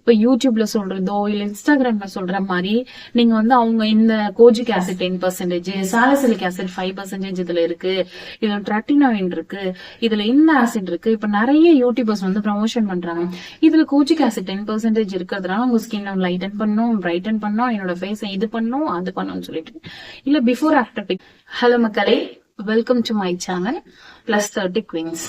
இப்ப யூடியூப்ல சொல்றதோ இல்ல இன்ஸ்டாகிராம்ல சொல்ற மாதிரி நீங்க வந்து அவங்க இந்த kojic acid ten percentage salicylic acid five percentage இதுல இருக்கு. இதுல ட்ரட்டினோயின் இருக்கு. இதுல இந்த ஆசிட் இருக்கு. இப்ப நிறைய யூடியூபர்ஸ் வந்து ப்ரமோஷன் பண்றாங்க. இதுல கோஜிக் ஆசிட் டென் பர்சன்டேஜ் இருக்கிறதுனால உங்க ஸ்கின் லைட்டன் பண்ணும் பிரைட்டன் பண்ணும் என்னோட ஃபேஸ் இது பண்ணும் அது பண்ணும்னு சொல்லிட்டு. இல்ல பிஃபோர் ஆஃப்டர் பிக் ஹலோ மக்களே welcome to my channel plus thirty queens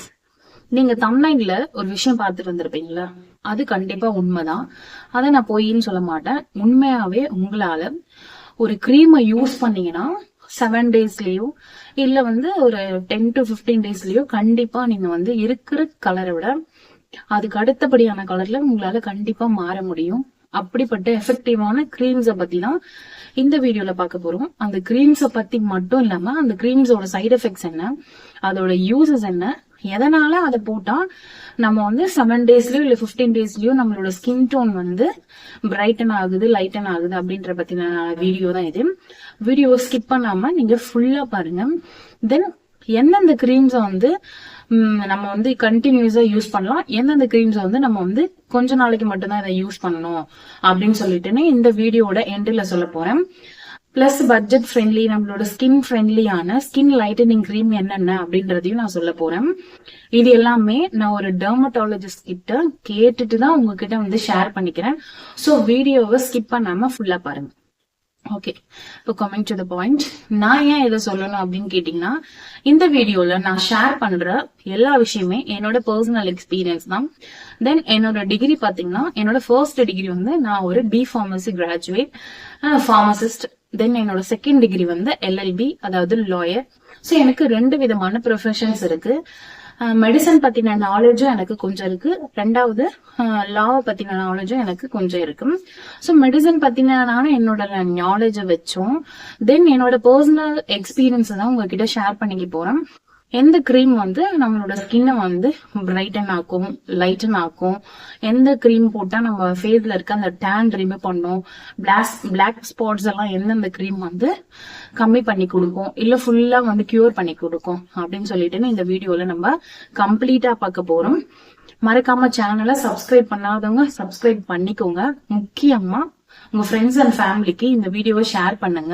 நீங்க தமிழ்நாட்டுல ஒரு விஷயம் பார்த்துட்டு வந்திருப்பீங்களா? அது கண்டிப்பா உண்மைதான். அதை நான் பொய்ன்னு சொல்ல மாட்டேன். உண்மையாவே உங்களால ஒரு க்ரீமை யூஸ் பண்ணீங்கன்னா செவன் டேஸ்லயோ இல்ல வந்து ஒரு டென் டு பிப்டீன் டேஸ்லயோ கண்டிப்பா நீங்க வந்து இருக்கிற கலரை விட அதுக்கு அடுத்தபடியான கலர்ல உங்களால கண்டிப்பா மாற முடியும். அப்படிப்பட்ட எஃபெக்டிவான கிரீம்ஸை பத்தி தான் இந்த வீடியோல பார்க்க போறோம். அந்த கிரீம்ஸை பத்தி மட்டும் இல்லாம அந்த கிரீம்ஸோட சைடு எஃபெக்ட்ஸ் என்ன அதோட யூசஸ் என்ன எதனால அதை போட்டால் நம்ம வந்து செவன் டேஸ்லயோ இல்லை ஃபிஃப்டீன் டேஸ்லயோ நம்மளோட ஸ்கின் டோன் வந்து பிரைட்டன் ஆகுது லைட்டன் ஆகுது அப்படின்ற பத்தின வீடியோ தான் இது. வீடியோ ஸ்கிப் பண்ணாம நீங்க ஃபுல்லா பாருங்க. தென் எந்தெந்த கிரீம்ஸை வந்து நம்ம வந்து கண்டினியூஸா யூஸ் பண்ணலாம். எந்தெந்த கிரீம்ஸை வந்து நம்ம வந்து கொஞ்ச நாளைக்கு மட்டும்தான் இதை யூஸ் பண்ணணும் அப்படின்னு சொல்லிட்டுன்னு இந்த வீடியோட எண்டில் சொல்ல போறேன். பிளஸ் பட்ஜெட் ஃப்ரெண்ட்லி நம்மளோட ஸ்கின் ஃப்ரெண்ட்லியான ஸ்கின் லைட்டனிங் க்ரீம் என்னென்ன அப்படின்றதையும் நான் சொல்ல போறேன். இது எல்லாமே நான் ஒரு டெர்மட்டாலஜிஸ்ட் கிட்ட கேட்டுட்டு தான் உங்ககிட்ட வந்து ஷேர் பண்ணிக்கிறேன். ஸோ வீடியோவை ஸ்கிப் பண்ணாம ஃபுல்லா பாருங்க. ஓகே இப்போ கமிங் டு த பாயிண்ட் நான் ஏன் இதை சொல்லணும் அப்படின்னு கேட்டிங்கன்னா இந்த வீடியோவில் நான் ஷேர் பண்ணுற எல்லா விஷயமே என்னோட பர்சனல் எக்ஸ்பீரியன்ஸ் தான். தென் என்னோட டிகிரி பார்த்தீங்கன்னா என்னோட ஃபர்ஸ்ட் டிகிரி வந்து நான் ஒரு B pharmacy graduate pharmacist then என்னோட செகண்ட் டிகிரி வந்து எல்எல்பி அதாவது லாயர் ஸோ எனக்கு ரெண்டு விதமான ப்ரொஃபஷன்ஸ் இருக்கு. மெடிசன் பத்தின நாலேஜும் எனக்கு கொஞ்சம் இருக்கு. ரெண்டாவது லாவை பத்தின நாலேஜும் எனக்கு கொஞ்சம் இருக்கு. ஸோ மெடிசன் பத்தின என்னோட நாலேஜை வச்சோம். தென் என்னோட பர்சனல் எக்ஸ்பீரியன்ஸ் தான் உங்ககிட்ட ஷேர் பண்ணிக்க போறேன் எந்த க்ரீம் வந்து நம்மளோட ஸ்கின்னை வந்து பிரைட்டன் ஆக்கும் லைட்டன் ஆக்கும். எந்த க்ரீம் போட்டால் நம்ம ஃபேஸில் இருக்க அந்த டேன் ரிமூவ் பண்ணும். பிளாக் பிளாக் ஸ்பாட்ஸ் எல்லாம் எந்தெந்த க்ரீம் வந்து கம்மி பண்ணி கொடுக்கும். இல்லை ஃபுல்லாக வந்து க்யூர் பண்ணி கொடுக்கும். அப்படின்னு சொல்லிட்டு இந்த வீடியோவில் நம்ம கம்ப்ளீட்டாக பார்க்க போகிறோம் மறக்காம சேனலை சப்ஸ்கிரைப் பண்ணாதவங்க சப்ஸ்கிரைப் பண்ணிக்கோங்க. முக்கியமாக உங்க ஃப்ரெண்ட்ஸ் அண்ட் ஃபேமிலிக்கு இந்த வீடியோவை ஷேர் பண்ணுங்க.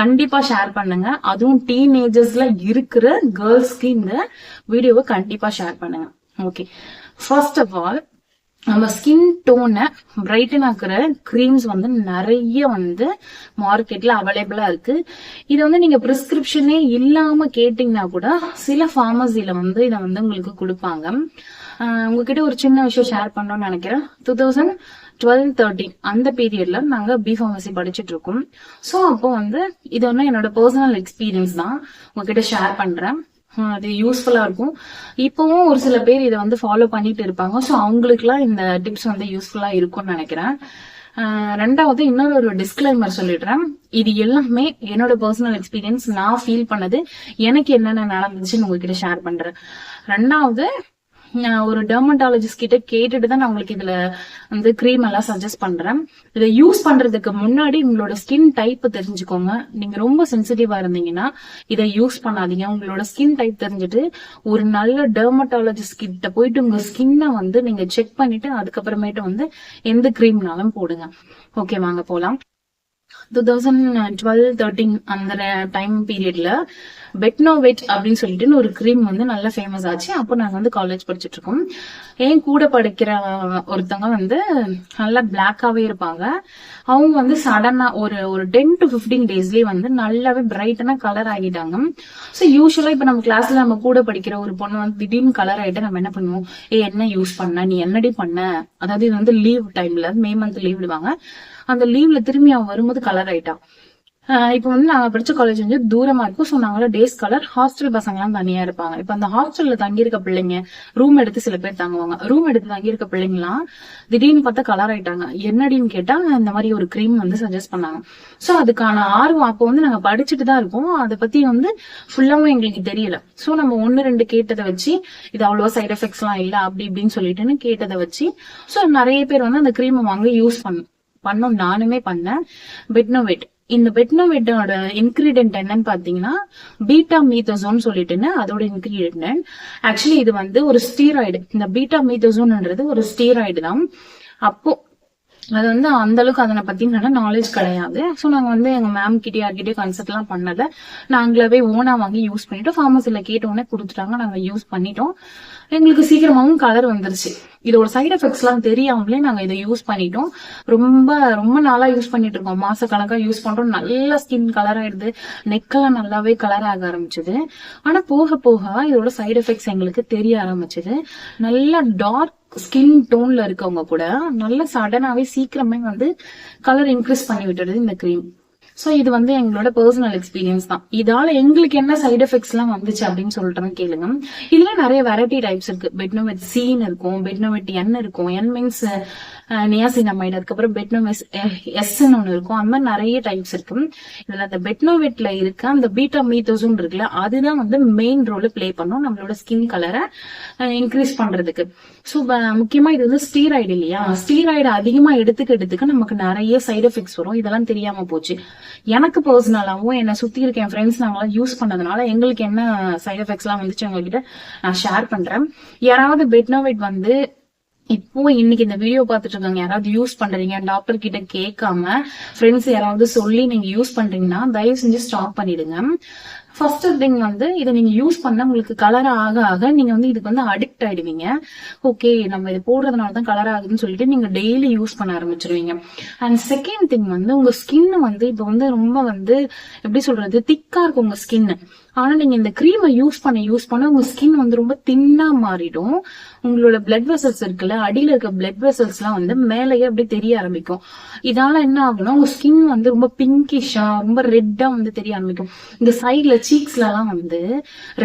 கண்டிப்பா ஷேர் பண்ணுங்க. அதுவும் டீனேஜர்ஸ்ல இருக்கிற கேர்ள்ஸ்க்கு இந்த வீடியோவை கண்டிப்பா ஷேர் பண்ணுங்க. ஓகே ஃபர்ஸ்ட் ஆஃப் ஆல் நம்ம ஸ்கின் டோனை பிரைட்டன் ஆக்குற க்ரீம்ஸ் வந்து நிறைய வந்து மார்க்கெட்ல அவைலபிளா இருக்கு. இது வந்து நீங்க பிரிஸ்கிரிப்ஷனே இல்லாம கேட்டீங்கன்னா கூட சில ஃபார்மசில வந்து இதை வந்து உங்களுக்கு கொடுப்பாங்க. உங்ககிட்ட ஒரு சின்ன விஷயம் ஷேர் பண்ணோம்னு நினைக்கிறேன். டூ தௌசண்ட் டுவெல் தேர்ட்டீன் அந்த பீரியட்ல நாங்க பி ஃபார்மசி படிச்சுட்டு இருக்கோம் ஸோ அப்போ வந்து இது வந்து என்னோட பர்சனல் எக்ஸ்பீரியன்ஸ் தான். உங்ககிட்ட ஷேர் பண்றேன். அது யூஸ்ஃபுல்லா இருக்கும். இப்பவும் ஒரு சில பேர் இதை வந்து ஃபாலோ பண்ணிட்டு இருப்பாங்க. ஸோ அவங்களுக்குலாம் இந்த டிப்ஸ் வந்து யூஸ்ஃபுல்லா இருக்கும்னு நினைக்கிறேன். ரெண்டாவது இன்னொரு ஒரு டிஸ்க்ளைமர் சொல்லிடுறேன். இது எல்லாமே என்னோட பர்சனல் எக்ஸ்பீரியன்ஸ் நான் ஃபீல் பண்ணது எனக்கு என்னென்ன நடந்துச்சுன்னு உங்ககிட்ட ஷேர் பண்றேன். ரெண்டாவது ஒரு டெர்மட்டாலஜிஸ்ட் கிட்ட கேட்டுட்டு தான் நான் உங்களுக்கு இதுல வந்து க்ரீம் எல்லாம் சஜஸ்ட் பண்றேன். இதை யூஸ் பண்றதுக்கு முன்னாடி உங்களோட ஸ்கின் டைப் தெரிஞ்சுக்கோங்க. நீங்க ரொம்ப சென்சிட்டிவா இருந்தீங்கன்னா இதை யூஸ் பண்ணாதீங்க. உங்களோட ஸ்கின் டைப் தெரிஞ்சுட்டு ஒரு நல்ல டெர்மட்டாலஜிஸ்ட் கிட்ட போயிட்டு உங்க ஸ்கின்னை வந்து நீங்க செக் பண்ணிட்டு அதுக்கப்புறமேட்டு வந்து எந்த க்ரீம்னாலும் போடுங்க. ஓகே வாங்க போலாம். டூ தௌசண்ட் டுவெல் தேர்ட்டீன் அந்த டைம் பீரியட்ல பெட்னோவெட் அப்படின்னு சொல்லிட்டு ஒரு க்ரீம் வந்து நல்லா ஃபேமஸ் ஆச்சு. அப்போ நாங்கள் வந்து காலேஜ் படிச்சுட்டு இருக்கோம் என் கூட படிக்கிற ஒருத்தவங்க வந்து நல்லா பிளாக்காவே இருப்பாங்க. அவங்க வந்து சடனா ஒரு ஒரு டென் டு ஃபிஃப்டீன் டேஸ்லயே வந்து நல்லாவே பிரைட்டனா கலர் ஆகிட்டாங்க. ஸோ யூஸ்வலா இப்ப நம்ம கிளாஸ்ல நம்ம கூட படிக்கிற ஒரு பொண்ணு வந்து திடீர்னு கலர் ஆயிட்டு நம்ம என்ன பண்ணுவோம்? ஏ என்ன யூஸ் பண்ண? நீ என்னடி பண்ண? அதாவது இது வந்து லீவ் டைம்ல மே மந்த் லீவ் விடுவாங்க அந்த லீவ்ல திரும்பி அவன் வரும்போது கலர் ஆயிட்டான் ஆஹ் வந்து நாங்க படிச்ச காலேஜ் வந்து தூரமா இருக்கும். ஸோ நாங்களாம் டேஸ் கலர் ஹாஸ்டல் பசங்க எல்லாம் தனியா இருப்பாங்க. இப்ப அந்த ஹாஸ்டல்ல தங்கியிருக்க பிள்ளைங்க ரூம் எடுத்து சில பேர் தங்குவாங்க. ரூம் எடுத்து தங்கியிருக்க பிள்ளைங்களாம் திடீர்னு பார்த்தா கலர் ஆயிட்டாங்க. என்னடின்னு கேட்டா இந்த மாதிரி ஒரு க்ரீம் வந்து சஜஸ்ட் பண்ணாங்க. சோ அதுக்கான ஆர்வம் அப்போ வந்து நாங்க படிச்சுட்டு தான் இருக்கோம். அதை பத்தி வந்து ஃபுல்லாவும் எங்களுக்கு தெரியல. சோ நம்ம ஒன்னு ரெண்டு கேட்டதை வச்சு இது அவ்வளோ சைட் எஃபெக்ட்ஸ் எல்லாம் இல்ல அப்படி இப்படின்னு சொல்லிட்டுன்னு கேட்டதை வச்சு சோ நிறைய பேர் வந்து அந்த க்ரீமை வாங்கி யூஸ் பண்ணும் பண்ணோம் நானுமே பண்ணேன். பெட்னோவேட் இந்த பெட்னோவேட்டோட இன்கிரீடியன்ட் என்னன்னு பாத்தீங்கன்னா பீட்டா மீத்தோசோன் சொல்லிட்டுன்னு அதோட இன்கிரீடியன்ட் ஆக்சுவலி இது வந்து ஒரு ஸ்டீராய்டு இந்த பீட்டா மீத்தோசோன்ன்றது ஒரு ஸ்டீராய்டு தான். அப்போ அது வந்து அந்த அளவுக்கு அதனை பத்தி நாலேஜ் கிடையாது. ஸோ நாங்கள் வந்து எங்க மேம் கிட்டே யார்கிட்டயும் கன்சல்ட் எல்லாம் பண்ணல. நாங்களாவே ஓனா வாங்கி யூஸ் பண்ணிட்டோம். ஃபார்மசில கேட்ட உடனே கொடுத்துட்டாங்க. நாங்கள் யூஸ் பண்ணிட்டோம். எங்களுக்கு சீக்கிரமாகவும் கலர் வந்துருச்சு. இதோட சைடு எஃபெக்ட்ஸ் எல்லாம் தெரியாமலே நாங்க இதை யூஸ் பண்ணிட்டோம். ரொம்ப ரொம்ப நாளா யூஸ் பண்ணிட்டு இருக்கோம். மாச கணக்கா யூஸ் பண்றோம். நல்ல ஸ்கின் கலர் ஆயிடுது. நெக்கெல்லாம் நல்லாவே கலர் ஆக ஆரம்பிச்சது. ஆனா போக போக இதோட சைடு எஃபெக்ட்ஸ் எங்களுக்கு தெரிய ஆரம்பிச்சது. நல்ல டார்க் ஸ்கின் டோன்ல இருக்கவங்க கூட நல்ல சடனாவே சீக்கிரமே வந்து கலர் இன்க்ரீஸ் பண்ணி விட்டுறது இந்த க்ரீம் சோ இது வந்து எங்களோட பர்சனல் எக்ஸ்பீரியன்ஸ் தான். இதால எங்களுக்கு என்ன சைடு எஃபெக்ட்ஸ் எல்லாம் வந்துச்சு அப்படின்னு சொல்லிட்டு கேளுங்க. இதுல நிறைய வெரைட்டி டைப்ஸ் இருக்கு. பெட்னோமெட் சீன் இருக்கும். பெட்னோமெட் என் இருக்கும். என் மீன்ஸ் நியாசினமைடு அதுக்கப்புறம் பெட்னோமெஸ் எஸ்ன்னு ஒன்று இருக்கும். அந்த மாதிரி நிறைய டைப்ஸ் இருக்கு. இதுல அந்த பெட்னோவெட்ல இருக்க அந்த பீட்டா மீத்தோசும் இருக்குல்ல அதுதான் வந்து மெயின் ரோல் பிளே பண்ணும் நம்மளோட ஸ்கின் கலரை இன்க்ரீஸ் பண்றதுக்கு. ஸோ முக்கியமா இது வந்து ஸ்டீராய்டு இல்லையா? ஸ்டீராய்டு அதிகமா எடுத்துக்க எடுத்துக்க நமக்கு நிறைய சைடு எஃபெக்ட்ஸ் வரும். இதெல்லாம் தெரியாம போச்சு. எனக்கு பர்சனலாகவும் என்னை சுத்தி இருக்க என் ஃப்ரெண்ட்ஸ் நாங்களாம் யூஸ் பண்ணதுனால எங்களுக்கு என்ன சைடு எஃபெக்ட்ஸ் எல்லாம் வந்துச்சு உங்ககிட்ட நான் ஷேர் பண்றேன். யாராவது பெட்னோவெட் வந்து இப்போ இன்னைக்கு இந்த வீடியோ பார்த்துட்டு இருக்காங்க யாராவது யூஸ் பண்றீங்க டாக்டர் கிட்ட கேட்காம ஃப்ரெண்ட்ஸ் யாராவது சொல்லி நீங்க யூஸ் பண்றீங்கன்னா தயவு செஞ்சு ஸ்டாப் பண்ணிடுங்க. ஃபர்ஸ்ட் திங் வந்து இதை நீங்க யூஸ் பண்ண உங்களுக்கு கலர் ஆக ஆக நீங்க வந்து இதுக்கு வந்து அடிக்ட் ஆயிடுவீங்க. ஓகே நம்ம இது போடுறதுனால தான் கலர் ஆகுதுன்னு சொல்லிட்டு நீங்க டெய்லி யூஸ் பண்ண ஆரம்பிச்சிருவீங்க. அண்ட் செகண்ட் திங் வந்து உங்க ஸ்கின் வந்து இப்போ வந்து ரொம்ப வந்து எப்படி சொல்றது திக்கா இருக்கும் உங்க ஸ்கின் ஆனா நீங்க இந்த க்ரீமை யூஸ் பண்ண யூஸ் பண்ண உங்க ஸ்கின் வந்து ரொம்ப தின்னா மாறிடும். உங்களோட பிளட் வெசல்ஸ் இருக்குல்ல அடியில இருக்க பிளட் வெசல்ஸ் எல்லாம் வந்து மேலேயே அப்படியே தெரிய ஆரம்பிக்கும். இதால என்ன ஆகும்னா உங்க ஸ்கின் வந்து ரொம்ப பிங்கிஷா ரொம்ப ரெட்டா வந்து தெரிய ஆரம்பிக்கும். இந்த சைட்ல சீக்ஸ்ல எல்லாம் வந்து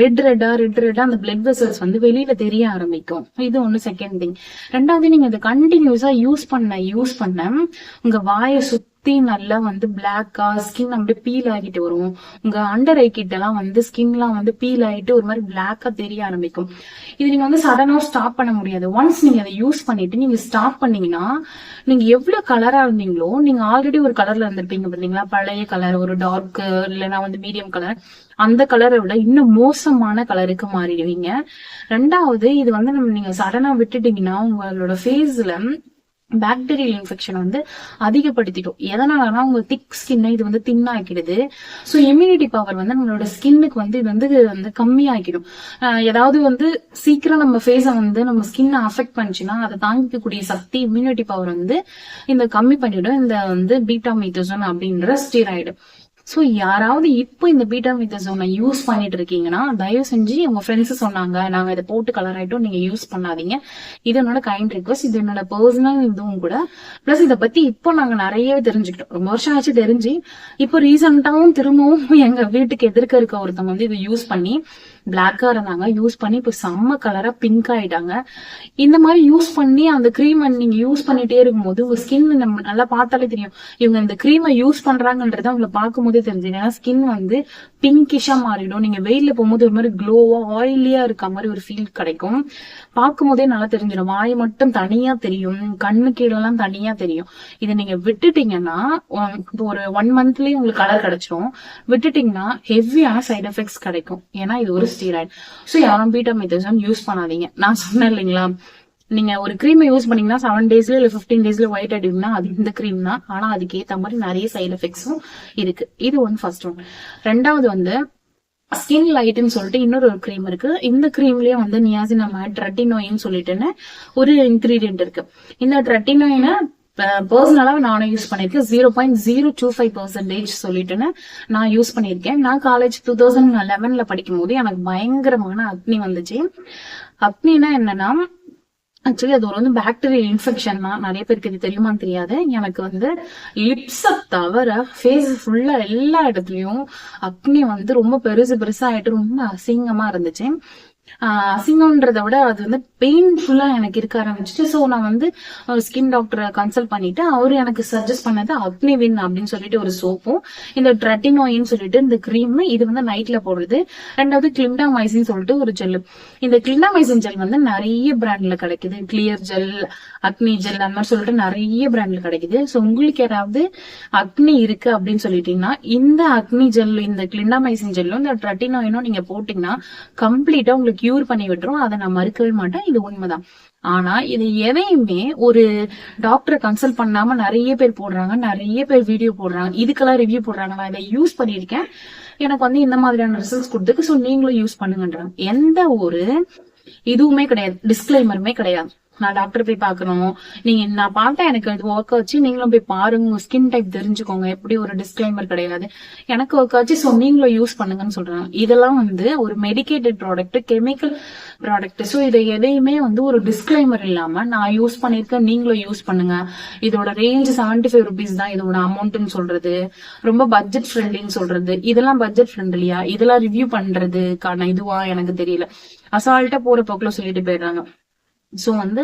ரெட் ரெட்டா ரெட் ரெட்டா அந்த பிளட் வெசல்ஸ் வந்து வெளியில தெரிய ஆரம்பிக்கும். இது ஒண்ணு செகண்ட் திங் ரெண்டாவது நீங்க இதை கண்டினியூஸா யூஸ் பண்ண யூஸ் பண்ண உங்க வாயை சுத்த சுத்தி நல்லா வந்து பிளாக்கா ஸ்கின் அப்படியே பீல் ஆகிட்டு வரும். உங்க அண்டர் ஐ கிட்ட எல்லாம் வந்து ஸ்கின்லாம் வந்து பீல் ஆகிட்டு ஒரு மாதிரி பிளாக்கா தெரிய ஆரம்பிக்கும். இது நீங்க வந்து சடனா ஸ்டாப் பண்ண முடியாது. ஒன்ஸ் நீங்க அதை யூஸ் பண்ணிட்டு நீங்க ஸ்டாப் பண்ணீங்கன்னா நீங்க எவ்வளவு கலரா இருந்தீங்களோ நீங்க ஆல்ரெடி ஒரு கலர்ல இருந்திருப்பீங்க பாத்தீங்களா? பழைய கலர் ஒரு டார்க் இல்லைன்னா வந்து மீடியம் கலர் அந்த கலரை விட இன்னும் மோசமான கலருக்கு மாறிடுவீங்க. ரெண்டாவது இது வந்து நம்ம நீங்க சடனா விட்டுட்டீங்கன்னா உங்களோட ஃபேஸ்ல பாக்டீரியல் இன்ஃபெக்ஷனை வந்து அதிகப்படுத்திடும். எதனாலனா உங்க திக் ஸ்கின்னை இது வந்து தின்னாக்கிடுது ஸோ இம்யூனிட்டி பவர் வந்து நம்மளோட ஸ்கின்னுக்கு வந்து இது வந்து வந்து கம்மியாக்கிடும். ஏதாவது வந்து சீக்கிரம் நம்ம ஃபேஸை வந்து நம்ம ஸ்கின்னை அஃபெக்ட் பண்ணிச்சுன்னா அதை தாங்கிக்கக்கூடிய சக்தி இம்யூனிட்டி பவர் வந்து இந்த கம்மி பண்ணிடும். இந்த வந்து பீட்டா மீத்தோசன் அப்படின்ற ஸ்டீராய்டு ஸோ யாராவது இப்போ இந்த பீட்டா மீத்தோசோனை யூஸ் பண்ணிட்டு இருக்கீங்கன்னா தயவு செஞ்சு உங்க ஃப்ரெண்ட்ஸ் சொன்னாங்க நாங்க இதை போட்டு கலர் ஆயிட்டோம் நீங்க யூஸ் பண்ணாதீங்க. இது என்னோட கைண்ட் ரிக்வஸ்ட் இது என்னோட பர்சனல் இதுவும் கூட. பிளஸ் இதை பத்தி இப்போ நாங்க நிறையவே தெரிஞ்சுக்கிட்டோம். ரொம்ப வருஷம் ஆச்சு தெரிஞ்சு. இப்போ ரீசெண்டாகவும் திரும்பவும் எங்க வீட்டுக்கு எதிர்க்க இருக்க ஒருத்தவங்க வந்து இதை யூஸ் பண்ணி பிளாக்கா இருந்தாங்க. யூஸ் பண்ணி இப்போ செம்ம கலரா பிங்க் ஆயிட்டாங்க. இந்த மாதிரி யூஸ் பண்ணி அந்த க்ரீமை நீங்க யூஸ் பண்ணிட்டே இருக்கும்போது உங்க ஸ்கின் நம்ம நல்லா பார்த்தாலே தெரியும். இவங்க இந்த க்ரீமை யூஸ் பண்றாங்கன்றத அவங்களை பார்க்கும்போதே தெரிஞ்சு ஏன்னா ஸ்கின் வந்து பிங்கிஷா மாறிடும். நீங்க வெயில போகும்போது ஒரு மாதிரி க்ளோவா ஆயிலியா இருக்க மாதிரி ஒரு ஃபீல் கிடைக்கும். பார்க்கும்போதே நல்லா தெரிஞ்சிடும். வாய் மட்டும் தனியா தெரியும். கண்ணு கீழெல்லாம் தனியா தெரியும். இதை நீங்க விட்டுட்டீங்கன்னா இப்போ ஒரு ஒன் மந்த்லயே உங்களுக்கு கலர் கிடைச்சிரும். விட்டுட்டீங்கன்னா ஹெவியான சைட் எஃபெக்ட்ஸ் கிடைக்கும். ஏன்னா இது ஒரு ஸ்டீராய்டு ஸோ யாரும் பீட்டா மெத்தசன் யூஸ் பண்ணாதீங்க. நான் சொன்னேன் இல்லைங்களா? நீங்க ஒரு க்ரீமை யூஸ் பண்ணீங்கன்னா செவன் டேஸ்ல இல்ல பிப்டீன் டேஸ்ல ஒயிட் ஆயிடும்னா அது இந்த க்ரீம் தான். ஆனா அதுக்கு ஏத்த மாதிரி நிறைய சைடு எஃபெக்ட்ஸும் இருக்கு. இது ஒன் ஃபர்ஸ்ட் ஒன் ரெண்டாவது வந்து ஸ்கின் லைட்னு சொல்லிட்டு இன்னொரு ஒரு க்ரீம் இருக்கு. இந்த க்ரீம்லயே வந்து நியாசினமைட் ட்ரெட்டினோயின்னு சொல்லிட்டுன்னு ஒரு இன்கிரீடியன்ட் இருக்கு. இந்த ட்ரெட்டினோயினை பர்சனலாக நானும் யூஸ் பண்ணிருக்கேன். Zero point zero two five percentage சொல்லிட்டுன்னு நான் யூஸ் பண்ணிருக்கேன். நான் காலேஜ் டூ தௌசண்ட் லெவன்ல படிக்கும் போது எனக்கு பயங்கரமான அக்னி வந்துச்சு. அக்னினா என்னன்னா ஆக்சுவலி அது ஒரு வந்து பாக்டீரியல் இன்ஃபெக்ஷன் தான். நிறைய பேருக்கு இது தெரியுமான்னு தெரியாது. எனக்கு வந்து லிப்ஸை தவிர ஃபேஸ் ஃபுல்லா எல்லா இடத்துலயும் அக்னி வந்து ரொம்ப பெருசு பெருசா ஆயிட்டு ரொம்ப அசிங்கமா இருந்துச்சு. அசிங்கம்ன்றதை விட அது வந்து பெயின்ஃபுல்லா எனக்கு இருக்க ஆரம்பிச்சிட்டு ஸோ நான் வந்து ஸ்கின் டாக்டரை கன்சல்ட் பண்ணிட்டு அவரு எனக்கு சஜஸ்ட் பண்ணது அக்னிவின் அப்படின்னு சொல்லிட்டு ஒரு சோப்பும் இந்த ட்ரெட்டினோயின்னு சொல்லிட்டு இந்த க்ரீம் இது வந்து நைட்ல போடுறது. ரெண்டாவது கிளிண்டாமைசின் சொல்லிட்டு ஒரு ஜெல் இந்த கிளிண்டாமைசின் ஜெல் வந்து நிறைய பிராண்ட்ல கிடைக்குது. கிளியர் ஜெல் அக்னி ஜெல் அந்த மாதிரி சொல்லிட்டு நிறைய பிராண்ட்ல கிடைக்குது. ஸோ உங்களுக்கு யாராவது அக்னி இருக்கு அப்படின்னு சொல்லிட்டீங்கன்னா இந்த அக்னி ஜெல் இந்த கிளிண்டாமைசின் ஜெல்லும் இந்த ட்ரெட்டினோயினும் நீங்க போட்டீங்கன்னா கம்ப்ளீட்டா உங்களுக்கு கியூர் பண்ணி விட்டுரும். அதை நான் மறுக்கவே மாட்டேன். இது உண்மைதான். ஆனா இது எதையுமே ஒரு டாக்டரை கன்சல்ட் பண்ணாம நிறைய பேர் போடுறாங்க. நிறைய பேர் வீடியோ போடுறாங்க. இதுக்கெல்லாம் ரிவ்யூ போடுறாங்க. நான் இதை யூஸ் பண்ணியிருக்கேன். எனக்கு வந்து இந்த மாதிரியான ரிசல்ட்ஸ் கொடுத்துருக்கு. ஸோ நீங்களும் யூஸ் பண்ணுங்கன்றாங்க. எந்த ஒரு இதுவுமே கிடையாது. டிஸ்கிளைமருமே கிடையாது. நான் டாக்டர் போய் பார்க்கணும். நீங்க நான் பார்த்தா எனக்கு ஒர்க் ஆச்சு. நீங்களும் போய் பாருங்க. உங்க ஸ்கின் டைப் தெரிஞ்சுக்கோங்க. எப்படி ஒரு டிஸ்கிளைமர் கிடையாது. எனக்கு ஒர்க் ஆச்சு ஸோ நீங்களும் யூஸ் பண்ணுங்கன்னு சொல்றாங்க. இதெல்லாம் வந்து ஒரு medicated product chemical product so இதை எதையுமே வந்து ஒரு டிஸ்கிளைமர் இல்லாம நான் யூஸ் பண்ணிருக்கேன் நீங்களும் யூஸ் பண்ணுங்க. இதோட ரேஞ்ச் செவன்டி ஃபைவ் ருபீஸ் தான் இதோட அமௌண்ட்னு சொல்றது. ரொம்ப பட்ஜெட் ஃப்ரெண்ட்லின்னு சொல்றது. இதெல்லாம் பட்ஜெட் ஃப்ரெண்ட்லியா இதெல்லாம் ரிவ்யூ பண்றதுக்கான இதுவா? எனக்கு தெரியல. அசால்ட்டா போற போக்கில் சொல்லிட்டு போயிடுறாங்க. சோ வந்து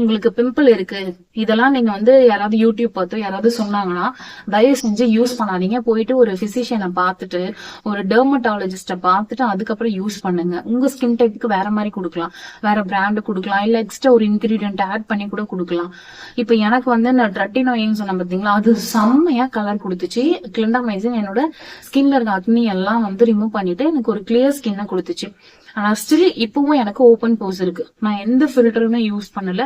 உங்களுக்கு பிம்பிள் இருக்கு. இதெல்லாம் நீங்க வந்து யாராவது யூடியூப் பார்த்தோ யாராவது சொன்னாங்கன்னா தயவு செஞ்சு யூஸ் பண்ணாதீங்க. போயிட்டு ஒரு பிசிஷியனை பார்த்துட்டு ஒரு டெர்மட்டாலஜிஸ்ட பார்த்துட்டு அதுக்கப்புறம் யூஸ் பண்ணுங்க. உங்க ஸ்கின் டைப்புக்கு வேற மாதிரி கொடுக்கலாம். வேற பிராண்டு கொடுக்கலாம். இல்ல எக்ஸ்ட்ரா ஒரு இன்கிரீடியன்ட் ஆட் பண்ணி கூட கொடுக்கலாம். இப்போ எனக்கு வந்து இந்த ட்ரட்டினோயின்னு சொன்னேன் பார்த்தீங்களா அது செம்மையா கலர் கொடுத்துச்சு. கிளிண்டாமைசின் என்னோட ஸ்கின்ல இருக்க அக்னி எல்லாம் வந்து ரிமூவ் பண்ணிட்டு எனக்கு ஒரு கிளியர் ஸ்கின்னை கொடுத்துச்சு. ஆனா ஸ்டில் இப்பவும் எனக்கு ஓப்பன் போஸ் இருக்கு. நான் எந்த ஃபில்டர் ஃபில்டருமே யூஸ் பண்ணல.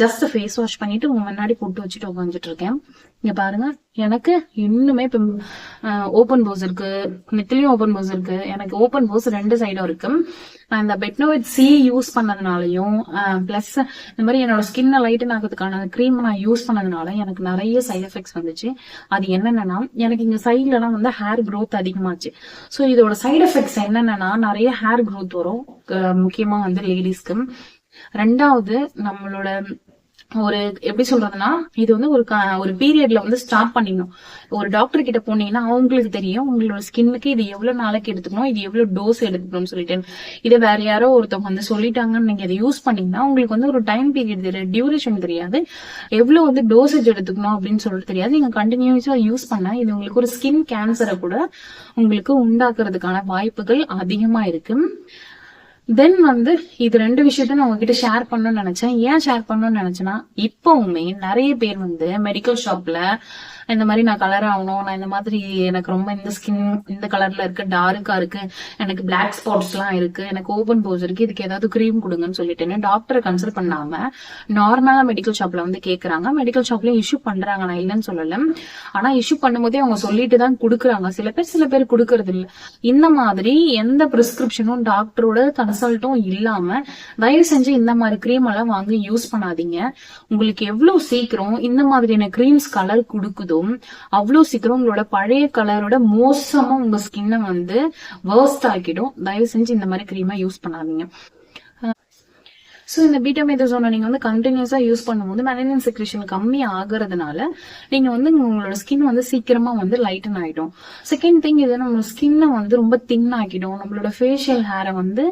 ஜஸ்ட் ஃபேஸ் வாஷ் பண்ணிட்டு உங்க முன்னாடி போட்டு வச்சுட்டு உட்காந்துட்டு இருக்கேன் இங்க பாருங்க எனக்கு இன்னுமே ஓப்பன் போஸ் இருக்கு. நெத்திலையும் ஓப்பன் போஸ் இருக்கு. எனக்கு ஓப்பன் போஸ் ரெண்டு சைடும் இருக்கு. நான் இந்த பெட்னோவிட் சி யூஸ் பண்ணதுனாலயும் பிளஸ் இந்த மாதிரி என்னோட ஸ்கின்னை லைட்டன் ஆகிறதுக்கான க்ரீம் நான் யூஸ் பண்ணதுனால எனக்கு நிறைய சைட் எஃபெக்ட்ஸ் வந்துச்சு. அது என்னென்னா எனக்கு இங்க சைட்லலாம் வந்து ஹேர் க்ரோத் அதிகமாச்சு. ஸோ இதோட சைட் எஃபெக்ட்ஸ் என்னென்னா நிறைய ஹேர் க்ரோத் வரும். முக்கியமா வந்து லேடிஸ்க்கு ரெண்டாவது நம்மளோட ஒரு எப்படி சொல்றதுன்னா இது வந்து ஒரு க- ஒரு பீரியட்ல வந்து ஸ்டாப் பண்ணிடணும். ஒரு டாக்டர் கிட்ட போனீங்கன்னா அவங்களுக்கு தெரியும் உங்களோட ஸ்கின்னுக்கு இது எவ்வளவு நாளைக்கு எடுத்துக்கணும் இது எவ்வளவு டோஸ் எடுத்துக்கணும்னு சொல்லிட்டு. இதை வேற யாரோ ஒருத்தவங்க வந்து சொல்லிட்டாங்கன்னு நீங்க இதை யூஸ் பண்ணீங்கன்னா உங்களுக்கு வந்து ஒரு டைம் பீரியட் தெரியாது டியூரேஷன் தெரியாது. எவ்வளவு வந்து டோசேஜ் எடுத்துக்கணும் அப்படின்னு சொல்லிட்டு தெரியாது. நீங்க கண்டினியூஸா யூஸ் பண்ண இது உங்களுக்கு ஒரு ஸ்கின் கேன்சரை கூட உங்களுக்கு உண்டாக்குறதுக்கான வாய்ப்புகள் அதிகமா இருக்கு. தென் வந்து இது ரெண்டு விஷயத்த நான் உங்ககிட்ட ஷேர் பண்ணணும்னு நினைச்சேன். ஏன் ஷேர் பண்ணணும்னு நினைச்சேன்னா இப்பவுமே நிறைய பேர் வந்து மெடிக்கல் ஷாப்ல இந்த மாதிரி நான் கலர் ஆகணும். நான் இந்த மாதிரி எனக்கு ரொம்ப இந்த ஸ்கின் இந்த கலர்ல இருக்கு டார்க்கா இருக்கு. எனக்கு பிளாக் ஸ்பாட்ஸ் எல்லாம் இருக்கு. எனக்கு ஓபன் போஸ் இருக்கு. இதுக்கு ஏதாவது க்ரீம் கொடுங்கன்னு சொல்லிட்டு டாக்டரை கன்சல்ட் பண்ணாம நார்மலா மெடிக்கல் ஷாப்ல வந்து கேக்குறாங்க. மெடிக்கல் ஷாப்ல இஷ்யூ பண்றாங்க. நான் இல்லைன்னு சொல்லல. ஆனா இஷ்யூ பண்ணும்போதே அவங்க சொல்லிட்டு தான் கொடுக்குறாங்க. சில பேர் சில பேர் கொடுக்கறது இல்ல. இந்த மாதிரி எந்த பிரிஸ்கிரிப்ஷனும் டாக்டரோட கன்சல்ட்டும் இல்லாம தயவு செஞ்சு இந்த மாதிரி க்ரீம் எல்லாம் வாங்கி யூஸ் பண்ணாதீங்க. உங்களுக்கு எவ்வளவு சீக்கிரம் இந்த மாதிரியான க்ரீம்ஸ் கலர் கொடுக்குதோ அவ்வளவு சீக்கிரம் உங்களோட பழைய கலரோட மோசமா உங்க ஸ்கின்னை வந்து வேர்ஸ்ட் ஆக்கிடும். தயவு செஞ்சு இந்த மாதிரி கிரீமா யூஸ் பண்ணாதீங்க. ஸோ இந்த பீட்டாமேதோசோனை நீங்கள் வந்து கண்டினியூஸாக யூஸ் பண்ணும்போது மெலனின் செக்ரேஷன் கம்மி ஆகுறதுனால நீங்கள் வந்து உங்களோட ஸ்கின் வந்து சீக்கிரமாக வந்து லைட்டன் ஆகிடும் செகண்ட் திங் இது நம்ம ஸ்கின்னை வந்து ரொம்ப தின் ஆக்கிடும். நம்மளோட ஃபேஷியல் ஹேரை வந்து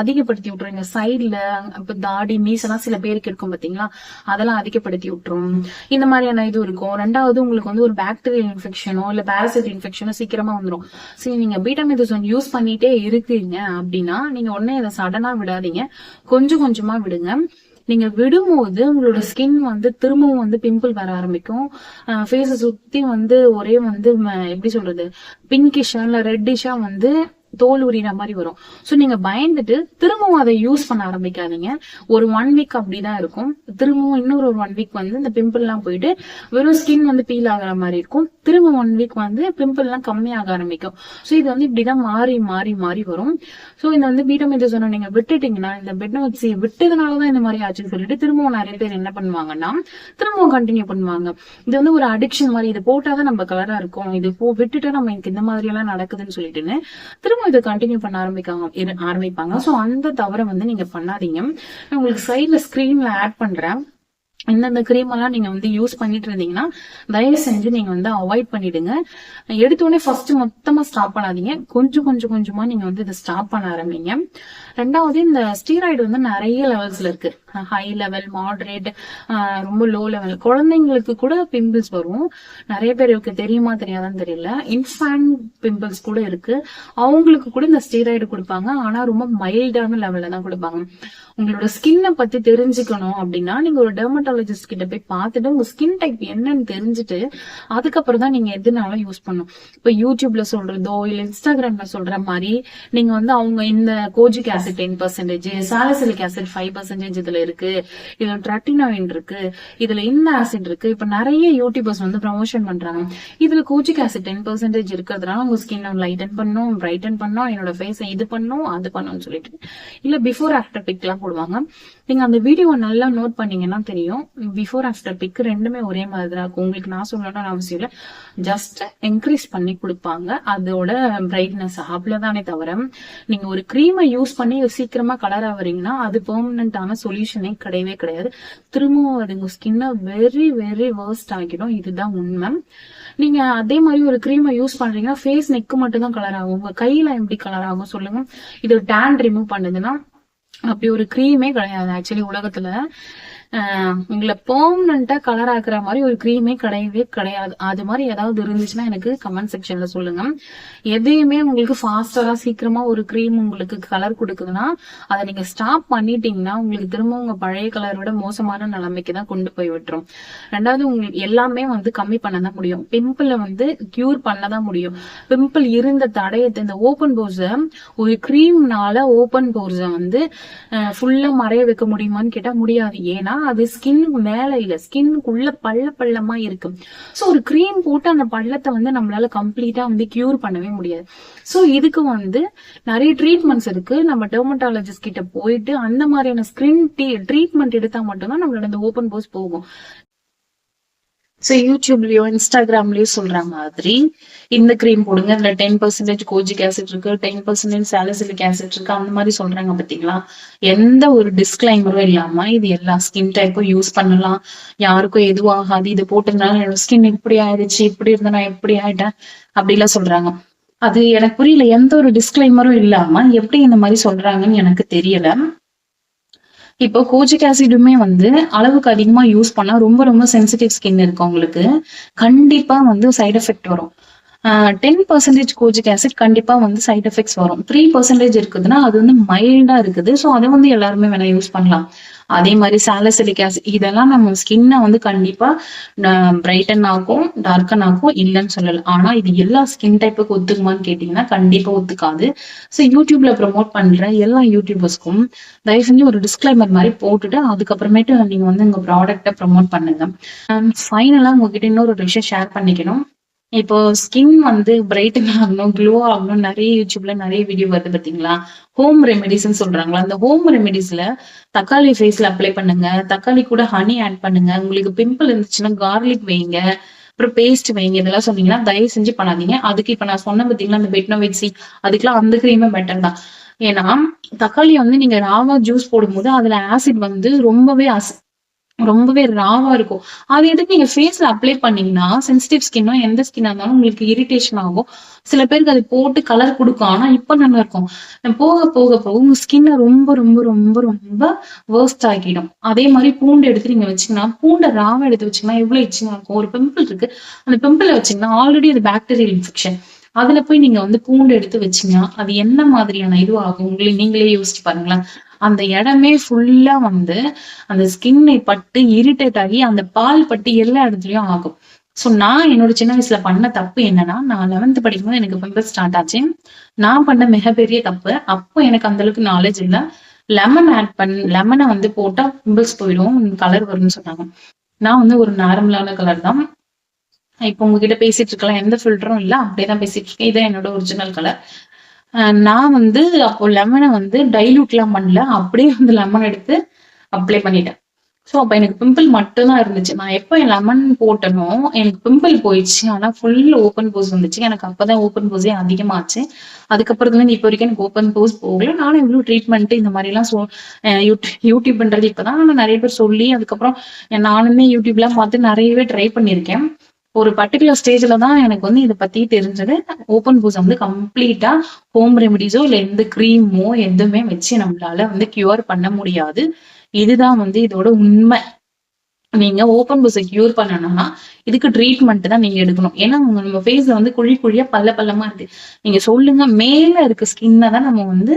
அதிகப்படுத்தி விட்டுரும். இந்த சைடில் இப்போ தாடி மீசெல்லாம் சில பேருக்கு இருக்கும் பார்த்தீங்களா அதெல்லாம் அதிகப்படுத்தி விட்டுரும். இந்த மாதிரியான இது இருக்கும். ரெண்டாவது உங்களுக்கு வந்து ஒரு பாக்டீரியல் இன்ஃபெக்ஷனோ இல்லை பேரசைட் இன்ஃபெக்ஷனோ சீக்கிரமாக வந்துடும் சரி நீங்கள் பீட்டாமெதோசோன் யூஸ் பண்ணிட்டே இருக்கீங்க அப்படின்னா நீங்கள் உடனே இதை சடனாக விடாதீங்க. கொஞ்சம் கொஞ்சமாக விடுங்க. நீங்க விடும்போது உங்களோட ஸ்கின் வந்து திரும்பவும் வந்து பிம்பிள் வர ஆரம்பிக்கும். ஃபேஸை சுத்தி வந்து ஒரே வந்து எப்படி சொல்றது? பிங்கிஷா இல்ல ரெட்டிஷா வந்து தோல் உரின மாதிரி வரும். ஸோ நீங்க பயந்துட்டு திரும்பவும் அதை யூஸ் பண்ண ஆரம்பிக்காதீங்க. ஒரு ஒன் வீக் அப்படிதான் இருக்கும். திரும்பவும் இன்னொரு ஒரு ஒன் வீக் வந்து இந்த பிம்பிள் எல்லாம் போயிட்டு வெறும் ஸ்கின் வந்து பீல் ஆகுற மாதிரி இருக்கும். திரும்ப ஒன் வீக் வந்து பிம்பிள் எல்லாம் கம்மியாக ஆரம்பிக்கும். சோ இது வந்து இப்படிதான் மாறி மாறி மாறி வரும். சோ இந்த வந்து பீட்டோமெதோசோனை நீங்க விட்டுட்டீங்கன்னா இந்த பெட்னோட்ஸி விட்டதுனாலதான் இந்த மாதிரி ஆச்சுன்னு சொல்லிட்டு திரும்பவும் நிறைய பேர் என்ன பண்ணுவாங்கன்னா திரும்பவும் கண்டினியூ பண்ணுவாங்க. இது வந்து ஒரு அடிக்ஷன் மாதிரி. இது போட்டாதான் நம்ம கலரா இருக்கும். இது போ விட்டுட்டா நம்ம எனக்கு இந்த மாதிரி எல்லாம் நடக்குதுன்னு சொல்லிட்டுன்னு திரும்ப இதை கண்டினியூ பண்ண ஆரம்பிக்காங்க ஆரம்பிப்பாங்க. ஸோ அந்த தவறை வந்து நீங்க பண்ணாதீங்க. நான் உங்களுக்கு சைட்ல ஸ்கிரீன்ல ஆட் பண்றேன். இந்தந்த கிரீம் எல்லாம் நீங்க வந்து யூஸ் பண்ணிட்டு இருந்தீங்கன்னா தயவு செஞ்சு நீங்க வந்து அவாய்ட் பண்ணிடுங்க. எடுத்த உடனே ஃபர்ஸ்ட் மொத்தமா ஸ்டாப் பண்ணாதீங்க. கொஞ்சம் கொஞ்சம் கொஞ்சமா நீங்க வந்து இதை ஸ்டாப் பண்ண ஆரம்பிங்க. ரெண்டாவது இந்த ஸ்டீராய்டு வந்து நிறைய லெவல்ஸ்ல இருக்கு. ஹை லெவல் மாடரேட் ரொம்ப லோ லெவல் குழந்தைங்களுக்கு கூட பிம்பிள்ஸ் வரும். நிறைய பேருக்கு தெரியுமா தெரியாதான்னு தெரியல. இன்ஃபேண்ட் பிம்பிள்ஸ் கூட இருக்கு. அவங்களுக்கு கூட இந்த ஸ்டீராய்டு கொடுப்பாங்க. ஆனா ரொம்ப மைல்டான லெவல்ல தான் கொடுப்பாங்க. உங்களோட ஸ்கின்னை பத்தி தெரிஞ்சுக்கணும் அப்படின்னா நீங்க ஒரு டெர்மட்டாலஜிஸ்ட் கிட்ட போய் பார்த்துட்டு உங்க ஸ்கின் டைப் என்னன்னு தெரிஞ்சுட்டு அதுக்கப்புறம் தான் நீங்க எதுனாலும் யூஸ் பண்ணும் இப்ப யூடியூப்ல சொல்றதோ இல்ல இன்ஸ்டாகிராம்ல சொல்ற மாதிரி நீங்க வந்து அவங்க இந்த kojic acid ten percentage salicylic acid five percentage இதுல இருக்கு. இதுல ட்ரட்டினாயின் இருக்கு. இதுல இந்த ஆசிட் இருக்கு. இப்ப நிறைய யூடியூபர்ஸ் வந்து ப்ரமோஷன் பண்றாங்க. இதுல கோஜிக் ஆசிட் டென் பர்சன்டேஜ் இருக்கிறதுனால உங்க ஸ்கின் லைட்டன் பண்ணும் பிரைட்டன் பண்ணும் என்னோட ஃபேஸை இது பண்ணும் அது பண்ணும்னு சொல்லிட்டு. இல்ல பிஃபோர் ஆஃப்டர் பிக் எல்லாம் போடுவாங்க. நீங்கள் அந்த வீடியோவை நல்லா நோட் பண்ணீங்கன்னா தெரியும். பிஃபோர் ஆஃப்டர் பிக் ரெண்டுமே ஒரே மாதிரி தான் இருக்கும். உங்களுக்கு நான் சொல்லணும்னு அவசியம் இல்லை. ஜஸ்ட் இன்க்ரீஸ் பண்ணி கொடுப்பாங்க. அதோட பிரைட்னஸ் அவ்வளோதானே தவிர நீங்கள் ஒரு க்ரீமை யூஸ் பண்ணி சீக்கிரமாக கலர் ஆகுறீங்கன்னா அது பெர்மனண்டான சொல்யூஷனே கிடையவே கிடையாது. திரும்பவும் அது உங்கள் ஸ்கின்னை வெரி வெரி வேர்ஸ்ட் ஆகிடும். இதுதான் உண்மை. நீங்கள் அதே மாதிரி ஒரு க்ரீமை யூஸ் பண்ணுறீங்கன்னா ஃபேஸ் நெக்கு மட்டும் தான் கலர் ஆகும். உங்கள் கையில் எப்படி கலர் ஆகும் சொல்லுங்கள் இது டேன் ரிமூவ் பண்ணுதுன்னா அப்படி ஒரு க்ரீமே கிடையாது. ஆக்சுவலி உலகத்துல உங்களை பெர்மனண்டா கலர் ஆக்குற மாதிரி ஒரு க்ரீமே கிடையவே கிடையாது. அது மாதிரி ஏதாவது இருந்துச்சுன்னா எனக்கு கமெண்ட் செக்ஷன்ல சொல்லுங்க. எதையுமே உங்களுக்கு ஃபாஸ்டரா சீக்கிரமா ஒரு க்ரீம் உங்களுக்கு கலர் கொடுக்குதுன்னா அதை நீங்க ஸ்டாப் பண்ணிட்டீங்கன்னா உங்களுக்கு திரும்ப உங்க பழைய கலரோட விட மோசமான நிலைமைக்கு தான் கொண்டு போய் விட்டுரும். ரெண்டாவது உங்களுக்கு எல்லாமே வந்து கம்மி பண்ண தான் முடியும் பிம்பிளை வந்து கியூர் பண்ண தான் முடியும். பிம்பிள் இருந்த தடயத்தை இந்த ஓப்பன் போர்ஸை ஒரு க்ரீம்னால ஓப்பன் போர்ஸை வந்து ஃபுல்லா மறைய வைக்க முடியுமான்னு கேட்டா முடியாது. ஏன்னா அது ஸ்கின்னுக்கு மேல இல்ல. ஸ்கின்னுக்குள்ள பள்ள பள்ளமா இருக்கு. சோ ஒரு க்ரீம் போட்டு அந்த பள்ளத்தை வந்து நம்மளால கம்ப்ளீட்டா வந்து கியூர் பண்ணவே முடியாது. சோ இதுக்கு வந்து நிறைய ட்ரீட்மெண்ட்ஸ் இருக்கு. நம்ம டெர்மட்டாலஜிஸ்ட் கிட்ட போயிட்டு அந்த மாதிரியான ஸ்கின் ட்ரீட்மெண்ட் எடுத்தா மட்டும்தான் நம்மளோட அந்த ஓப்பன் போஸ் போகும். ஸோ யூடியூப்லயோ இன்ஸ்டாகிராம்லயோ சொல்ற மாதிரி இந்த க்ரீம் போடுங்க. இதுல டென் பர்சன்டேஜ் கோஜிக் ஆசிட் இருக்கு டென் பர்சன்டேஜ் சாலிசிலிக் ஆசிட் இருக்கு அந்த மாதிரி சொல்றாங்க பாத்தீங்களா? எந்த ஒரு டிஸ்கிளைமரும் இல்லாம இது எல்லா ஸ்கின் டைப்பும் யூஸ் பண்ணலாம். யாருக்கும் எதுவும் ஆகாது. இது போட்டதுனால என்னோட ஸ்கின் இப்படி ஆயிடுச்சு இப்படி இருந்தா நான் எப்படி ஆயிட்டேன் அப்படிலாம் சொல்றாங்க. அது எனக்கு புரியல. எந்த ஒரு டிஸ்கிளைமரும் இல்லாம எப்படி இந்த மாதிரி சொல்றாங்கன்னு எனக்கு தெரியல. இப்போ கோஜிக் ஆசிடுமே வந்து அளவுக்கு அதிகமா யூஸ் பண்ணா ரொம்ப ரொம்ப சென்சிட்டிவ் ஸ்கின் இருக்கவங்களுக்கு கண்டிப்பா வந்து சைடு எஃபெக்ட் வரும். டென் பர்சன்டேஜ் கோஜிக் ஆசிட் கண்டிப்பா வந்து சைடு எஃபெக்ட்ஸ் வரும். த்ரீ பர்சன்டேஜ் இருக்குதுன்னா அது வந்து மைல்டா இருக்குது. ஸோ அதை வந்து எல்லாருமே வேணா யூஸ் பண்ணலாம். அதே மாதிரி சாலசிலிக் ஆசிட் இதெல்லாம் நம்ம ஸ்கின்னை வந்து கண்டிப்பா பிரைட்டன் ஆகும் டார்க்கன் ஆகும் இல்லைன்னு சொல்லலாம். ஆனா இது எல்லா ஸ்கின் டைப்புக்கு ஒத்துக்குமான்னு கேட்டீங்கன்னா கண்டிப்பா ஒத்துக்காது. ஸோ யூடியூப்ல ப்ரமோட் பண்ற எல்லா யூடியூபர்ஸ்க்கும் தயவு செஞ்சு ஒரு டிஸ்கிளைமர் மாதிரி போட்டுட்டு அதுக்கப்புறமேட்டு நீங்க வந்து உங்க ப்ராடக்ட்டை ப்ரமோட் பண்ணுங்க. Um, ஃபைனலா உங்ககிட்ட இன்னொரு விஷயம் ஷேர் பண்ணிக்கணும். இப்போ ஸ்கின் வந்து பிரைட்டன் ஆகணும் க்ளோ ஆகணும் நிறைய யூடியூப்ல நிறைய வீடியோ வருது பாத்தீங்களா ஹோம் ரெமெடிஸ்ன்னு சொல்றாங்களா? அந்த ஹோம் ரெமெடிஸ்ல தக்காளி ஃபேஸ்ல அப்ளை பண்ணுங்க. தக்காளி கூட ஹனி ஆட் பண்ணுங்க. உங்களுக்கு பிம்பிள் இருந்துச்சுன்னா கார்லிக் வைங்க. அப்புறம் பேஸ்ட் வைங்க. இதெல்லாம் சொன்னீங்கன்னா தயவு செஞ்சு பண்ணாதீங்க. அதுக்கு இப்ப நான் சொன்ன பாத்தீங்களா அந்த பெட்னோவிட்சி அதுக்கெல்லாம் அந்த கிரீமே பெட்டர் தான். ஏன்னா தக்காளி வந்து நீங்க ராவா ஜூஸ் போடும்போது அதுல ஆசிட் வந்து ரொம்பவே ரொம்பவே ராவா இருக்கும். அது எடுத்து நீங்க ஃபேஸ்ல அப்ளை பண்ணீங்கன்னா சென்சிட்டிவ் ஸ்கின்னா எந்த ஸ்கின்னா இருந்தாலும் உங்களுக்கு இரிட்டேஷன் ஆகும். சில பேருக்கு அது போட்டு கலர் கொடுக்கும். ஆனா இப்ப நல்லா இருக்கும். போக போக போக உங்க ஸ்கின்னை ரொம்ப ரொம்ப ரொம்ப ரொம்ப வேர்ஸ்ட் ஆகிடும் அதே மாதிரி பூண்டு எடுத்து நீங்க வச்சீங்கன்னா பூண்டை ராவா எடுத்து வச்சீங்கன்னா எவ்வளவு இச்சிங்கா இருக்கும்? ஒரு பிம்பிள் இருக்கு. அந்த பிம்பிளை வச்சீங்கன்னா ஆல்ரெடி அது பாக்டீரியல் இன்ஃபெக்ஷன் அதுல போய் நீங்க வந்து பூண்டு எடுத்து வச்சீங்கன்னா அது என்ன மாதிரியான இதுவாகும்? உங்களை நீங்களே யோசிச்சு பாருங்களேன். அந்த இடமே ஃபுல்லா வந்து அந்த ஸ்கின்னை பட்டு இரிட்டேட் ஆகி அந்த பால் பட்டு எல்லா இடத்துலயும் ஆகும். சோ நான் என்னோட சின்ன வயசுல பண்ண தப்பு என்னன்னா நான் லெவன்த் படிக்கும்போது எனக்கு பிம்பிள் ஸ்டார்ட் ஆச்சு. நான் பண்ண மிகப்பெரிய தப்பு அப்போ எனக்கு அந்த அளவுக்கு நாலேஜ் இல்லை. லெமன் ஆட் பண் லெமனை வந்து போட்டா பிம்பிள்ஸ் போயிடும் கலர் வரும்னு சொன்னாங்க. நான் வந்து ஒரு நார்மலான கலர் தான். இப்போ உங்ககிட்ட பேசிட்டு இருக்கலாம் எந்த ஃபில்டரும் இல்லை அப்படியே தான் பேசிட்டு இருக்கேன். இதான் என்னோட ஒரிஜினல் கலர் நான் வந்து அப்போ லெமனை வந்து டைலூட் பண்ணல. அப்படியே வந்து லெமன் எடுத்து அப்ளை பண்ணிட்டேன். ஸோ அப்போ எனக்கு பிம்பிள் மட்டும்தான் இருந்துச்சு. நான் எப்போ என் லெமன் போட்டனோ எனக்கு பிம்பிள் போயிடுச்சு. ஆனால் ஃபுல் ஓப்பன் போஸ் வந்துச்சு. எனக்கு அப்பதான் ஓப்பன் போஸே அதிகமாச்சு. அதுக்கப்புறத்துலேருந்து இப்போ வரைக்கும் எனக்கு ஓப்பன் போஸ் போகல. நானும் இவ்வளோ ட்ரீட்மெண்ட் இந்த மாதிரிலாம் சொ யூடியூப் பண்றது இப்போதான். ஆனால் நிறைய பேர் சொல்லி அதுக்கப்புறம் நானுமே யூடியூப்லாம் பார்த்து நிறையவே ட்ரை பண்ணியிருக்கேன். ஒரு பர்டிகுலர் ஸ்டேஜ்ல தான் எனக்கு வந்து இதை பத்தி தெரிஞ்சது. ஓப்பன் பூஸ் வந்து கம்ப்ளீட்டா ஹோம் ரெமெடிஸோ இல்ல எந்த க்ரீமோ எதுவுமே வச்சு நம்மளால வந்து கியூர் பண்ண முடியாது. இதுதான் வந்து இதோட உண்மை. நீங்க ஓப்பன் பூஸை கியூர் பண்ணணும்னா இதுக்கு ட்ரீட்மெண்ட் தான் நீங்க எடுக்கணும். ஏன்னா நம்ம ஃபேஸ்ல வந்து குழி குழியா பல்ல பல்லமா இருக்கு. நீங்க சொல்லுங்க மேல இருக்க ஸ்கின்னை தான் நம்ம வந்து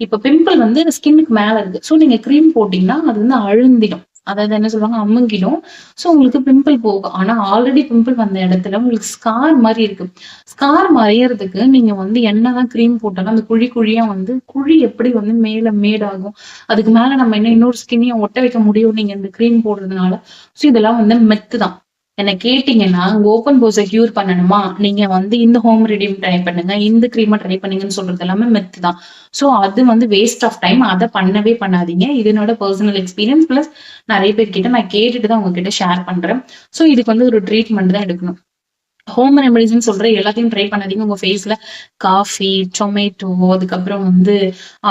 இப்ப பிம்பிள் வந்து ஸ்கின்னுக்கு மேல இருக்கு. ஸோ நீங்க க்ரீம் போட்டீங்கன்னா அது வந்து அழுந்திடும். அதாவது என்ன சொல்லுவாங்க? அம்மங்கிடும் ஸோ உங்களுக்கு பிம்பிள் போகும். ஆனா ஆல்ரெடி பிம்பிள் வந்த இடத்துல உங்களுக்கு ஸ்கார் மாதிரி இருக்கு. ஸ்கார் மறையறதுக்கு நீங்க வந்து என்னதான் க்ரீம் போட்டாலும் அந்த குழி குழியா வந்து குழி எப்படி வந்து மேல மேடாகும். அதுக்கு மேல நம்ம என்ன இன்னொரு ஸ்கின்னையும் ஒட்ட வைக்க முடியும் நீங்க இந்த க்ரீம் போடுறதுனால. ஸோ இதெல்லாம் வந்து மெத்து தான். என்னை கேட்டீங்கன்னா ஓப்பன் போஸை கியூர் பண்ணணுமா? நீங்க வந்து இந்த ஹோம் ரெடியும் ட்ரை பண்ணுங்க இந்த க்ரீமை ட்ரை பண்ணுங்கன்னு சொல்றது எல்லாமே மெத்து தான். ஸோ அது வந்து வேஸ்ட் ஆஃப் டைம் அதை பண்ணவே பண்ணாதீங்க. இது என்னோட பர்சனல் எக்ஸ்பீரியன்ஸ் பிளஸ் நிறைய பேர் கிட்ட நான் கேட்டுட்டு தான் உங்ககிட்ட ஷேர் பண்றேன். ஸோ இதுக்கு வந்து ஒரு ட்ரீட்மெண்ட் தான் எடுக்கணும். ஹோம் ரெமடிஸ்ன்னு சொல்ற எல்லாத்தையும் ட்ரை பண்ணாதீங்க. உங்க ஃபேஸ்ல காஃபி டொமேட்டோ அதுக்கப்புறம் வந்து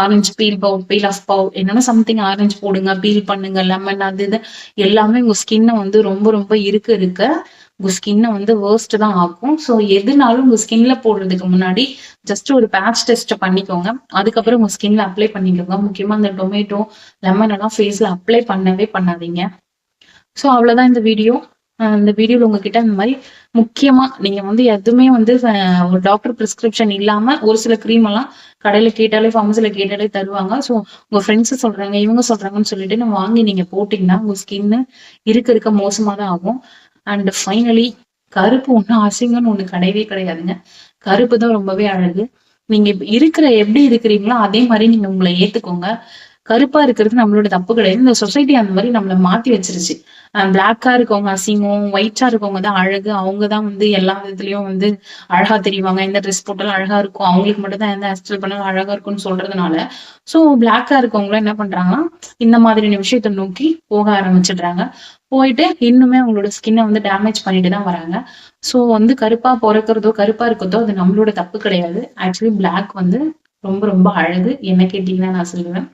ஆரஞ்சு பீல் பவு பீல் ஆஃப் பவு என்னன்னா சம்திங் ஆரஞ்சு போடுங்க பீல் பண்ணுங்க லெமன் அது இது எல்லாமே உங்க ஸ்கின்னை வந்து ரொம்ப ரொம்ப இருக்க இருக்க. உங்க ஸ்கின்னை வந்து வேர்ஸ்ட் தான் ஆகும். ஸோ எதுனாலும் உங்க ஸ்கின்ல போடுறதுக்கு முன்னாடி ஜஸ்ட் ஒரு பேட்ச் டெஸ்ட் பண்ணிக்கோங்க. அதுக்கப்புறம் உங்க ஸ்கின்ல அப்ளை பண்ணிக்கோங்க. முக்கியமா இந்த டொமேட்டோ லெமன் எல்லாம் ஃபேஸ்ல அப்ளை பண்ணவே பண்ணாதீங்க. ஸோ அவ்வளோதான் இந்த வீடியோ இந்த வீடியோல உங்ககிட்ட அந்த மாதிரி முக்கியமா நீங்க வந்து எதுவுமே வந்து ஒரு டாக்டர் பிரிஸ்கிரிப்ஷன் இல்லாம ஒரு சில க்ரீம் எல்லாம் கடையில கேட்டாலே ஃபார்மசில கேட்டாலே தருவாங்க. ஸோ உங்க ஃப்ரெண்ட்ஸ் சொல்றாங்க இவங்க சொல்றாங்கன்னு சொல்லிட்டு நம்ம வாங்கி நீங்க போட்டீங்கன்னா உங்க ஸ்கின்னு இருக்க இருக்க மோசமா தான் ஆகும். அண்ட் ஃபைனலி கருப்பு ஒன்றும் அசிங்கம்னு ஒண்ணு கிடையவே கிடையாதுங்க. கருப்பு தான் ரொம்பவே அழகு. நீங்க இருக்கிற எப்படி இருக்கிறீங்களோ அதே மாதிரி நீங்க உங்களை ஏத்துக்கோங்க. கருப்பா இருக்கிறது நம்மளோட தப்பு கிடையாது இந்த சொசைட்டி அந்த மாதிரி நம்மளை மாத்தி வச்சிருச்சு. பிளாக்கா இருக்கவங்க அசிங்கம் ஒயிட்டா இருக்கவங்க தான் அழகு. அவங்க தான் வந்து எல்லா விதத்துலயும் வந்து அழகா தெரிவாங்க. எந்த ட்ரெஸ் போட்டாலும் அழகா இருக்கும். அவங்களுக்கு மட்டும் தான் எந்த ஹேர் பண்ணாலும் அழகா இருக்கும்னு சொல்றதுனால. சோ பிளாக்கா இருக்கவங்களும் என்ன பண்றாங்கன்னா இந்த மாதிரியான விஷயத்த நோக்கி போக ஆரம்பிச்சிடுறாங்க. போயிட்டு இன்னுமே அவங்களோட ஸ்கின்னை வந்து டேமேஜ் பண்ணிட்டு தான் வராங்க. ஸோ வந்து கருப்பா பிறக்கிறதோ கருப்பா இருக்கிறதோ அது நம்மளோட தப்பு கிடையாது. ஆக்சுவலி பிளாக் வந்து ரொம்ப ரொம்ப அழகு. என்ன கேட்டீங்கன்னா நான் சொல்லுவேன்.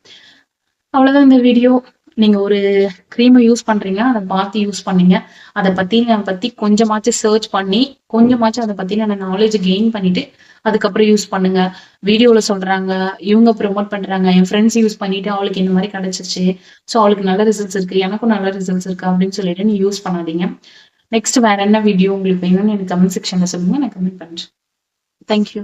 அவ்வளோதான் இந்த வீடியோ நீங்க ஒரு க்ரீமை யூஸ் பண்றீங்க அதை பார்த்து யூஸ் பண்ணீங்க. அதை பற்றி நான் பத்தி கொஞ்சமாச்சும் சர்ச் பண்ணி கொஞ்சமாச்சும் அதை பற்றி நான் நாலேஜ் கெயின் பண்ணிட்டு அதுக்கப்புறம் யூஸ் பண்ணுங்க. வீடியோல சொல்றாங்க இவங்க ப்ரொமோட் பண்றாங்க என் ஃப்ரெண்ட்ஸ் யூஸ் பண்ணிட்டு அவளுக்கு இந்த மாதிரி கிடைச்சிருச்சு. ஸோ அவளுக்கு நல்ல ரிசல்ட்ஸ் இருக்கு எனக்கும் நல்ல ரிசல்ட்ஸ் இருக்கு அப்படின்னு சொல்லிட்டு நீ யூஸ் பண்ணாதீங்க. நெக்ஸ்ட் வேற என்ன வீடியோ உங்களுக்கு வேணும்னு எனக்கு கமெண்ட் செக்ஷன்ல சொல்லுங்க நான் கமெண்ட் பண்றேன். தேங்க்யூ